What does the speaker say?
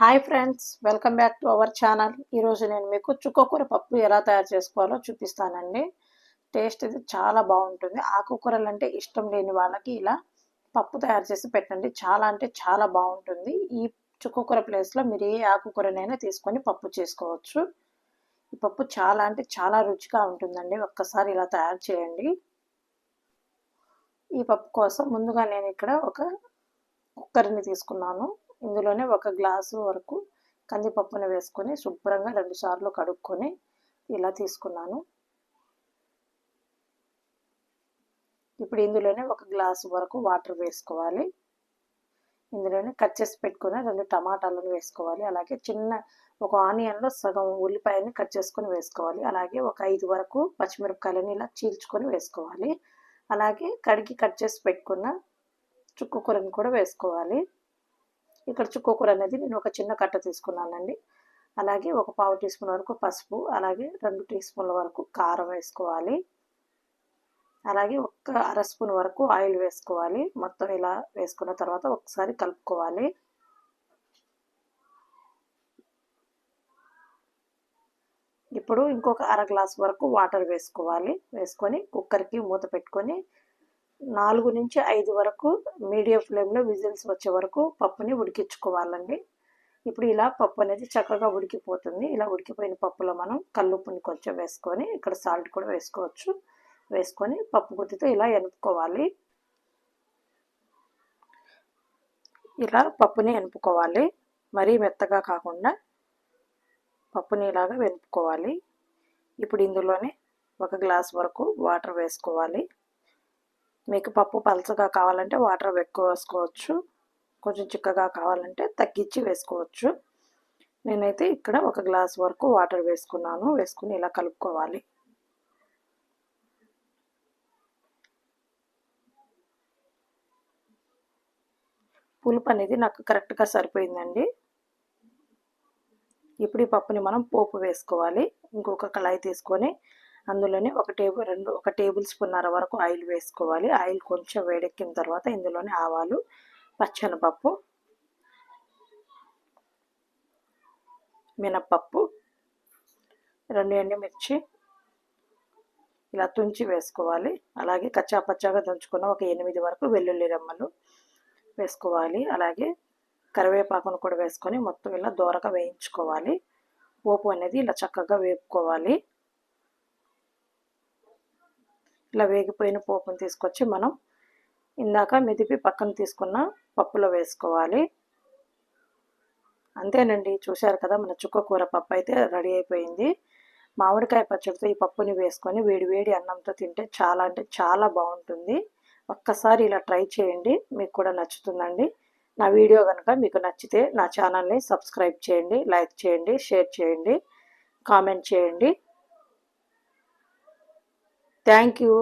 Hi friends welcome back to our channel. ఈరోజు నేను మీకు చుక్కకూర పప్పు ఎలా తయారు చేసుకోవాలో చూపిస్తానండి. టేస్ట్ ఇది చాలా బాగుంటుంది. ఆకుకూరలు అంటే ఇష్టం లేని వాళ్ళకి ఇలా పప్పు తయారు చేసి పెట్టండి. చాలా అంటే చాలా బాగుంటుంది. ఈ చుక్కకూర ప్లేస్లో మీరు ఏ ఆకుకూరనైనా తీసుకొని పప్పు చేసుకోవచ్చు. ఈ పప్పు చాలా అంటే చాలా రుచిగా ఉంటుందండి. ఒక్కసారి ఇలా తయారు చేయండి. ఈ పప్పు కోసం ముందుగా నేను ఇక్కడ ఒక కుక్కర్ని తీసుకున్నాను. ఇందులోనే ఒక గ్లాసు వరకు కందిపప్పును వేసుకొని శుభ్రంగా రెండు సార్లు కడుక్కొని ఇలా తీసుకున్నాను. ఇప్పుడు ఇందులోనే ఒక గ్లాసు వరకు వాటర్ వేసుకోవాలి. ఇందులోనే కట్ చేసి పెట్టుకుని రెండు టమాటాలను వేసుకోవాలి. అలాగే చిన్న ఒక ఆనియన్లో సగం ఉల్లిపాయని కట్ చేసుకొని వేసుకోవాలి. అలాగే ఒక ఐదు వరకు పచ్చిమిరపకాయలని ఇలా చీల్చుకొని వేసుకోవాలి. అలాగే కడిగి కట్ చేసి పెట్టుకున్న చుక్కు కూరని కూడా వేసుకోవాలి. ఇక్కడ చుక్కకూర అనేది నేను ఒక చిన్న కట్ట తీసుకున్నానండి. అలాగే ఒక పావు టీ స్పూన్ వరకు పసుపు అలాగే రెండు టీ స్పూన్ల వరకు కారం వేసుకోవాలి. అలాగే ఒక అర స్పూన్ వరకు ఆయిల్ వేసుకోవాలి. మొత్తం ఇలా వేసుకున్న తర్వాత ఒకసారి కలుపుకోవాలి. ఇప్పుడు ఇంకొక అర గ్లాస్ వరకు వాటర్ వేసుకోవాలి. వేసుకొని కుక్కర్కి మూత పెట్టుకొని నాలుగు నుంచి ఐదు వరకు మీడియం ఫ్లేమ్లో విజిల్స్ వచ్చే వరకు పప్పుని ఉడికించుకోవాలండి. ఇప్పుడు ఇలా పప్పు అనేది చక్కగా ఉడికిపోతుంది. ఇలా ఉడికిపోయిన పప్పులో మనం కల్లుప్పుని కొంచెం వేసుకొని ఇక్కడ సాల్ట్ కూడా వేసుకోవచ్చు. వేసుకొని పప్పు గుత్తితో ఇలా ఎనుపుకోవాలి ఇలా పప్పుని ఎనుపుకోవాలి మరీ మెత్తగా కాకుండా పప్పుని ఇలాగా వెనుపుకోవాలి ఇప్పుడు ఇందులోనే ఒక గ్లాస్ వరకు వాటర్ వేసుకోవాలి. మీకు పప్పు పలచగా కావాలంటే వాటర్ ఎక్కువ వేసుకోవచ్చు. కొంచెం చిక్కగా కావాలంటే తగ్గించి వేసుకోవచ్చు. నేనైతే ఇక్కడ ఒక గ్లాస్ వరకు వాటర్ వేసుకున్నాను. వేసుకుని ఇలా కలుపుకోవాలి. పులుపు అనేది నాకు కరెక్ట్గా సరిపోయిందండి. ఇప్పుడు ఈ పప్పుని మనం పోపు వేసుకోవాలి. ఇంకొక కళాయి తీసుకొని అందులోనే ఒక టేబుల్ రెండు ఒక టేబుల్ స్పూన్నర వరకు ఆయిల్ వేసుకోవాలి. ఆయిల్ కొంచెం వేడెక్కిన తర్వాత ఇందులోనే ఆవాలు పచ్చనపప్పు మినప్పప్పు రెండు ఎండుమిర్చి ఇలా తుంచి వేసుకోవాలి. అలాగే కచ్చా పచ్చాగా దంచుకున్న ఒక ఎనిమిది వరకు వెల్లుల్లి రెమ్మలు వేసుకోవాలి. అలాగే కరివేపాకును కూడా వేసుకొని మొత్తం ఇలా దూరగా వేయించుకోవాలి. పోపు అనేది ఇలా చక్కగా వేపుకోవాలి. ఇలా వేగిపోయిన పోపును తీసుకొచ్చి మనం ఇందాక మెదిపి పక్కన తీసుకున్న పప్పులో వేసుకోవాలి. అంతేనండి చూశారు కదా మన చుక్క కూర పప్పు అయితే రెడీ అయిపోయింది. మామిడికాయ పచ్చడితో ఈ పప్పుని వేసుకొని వేడి వేడి అన్నంతో తింటే చాలా అంటే చాలా బాగుంటుంది. ఒక్కసారి ఇలా ట్రై చేయండి మీకు కూడా నచ్చుతుందండి. నా వీడియో కనుక మీకు నచ్చితే నా ఛానల్ని సబ్స్క్రైబ్ చేయండి లైక్ చేయండి షేర్ చేయండి కామెంట్ చేయండి. தேங்க்யூ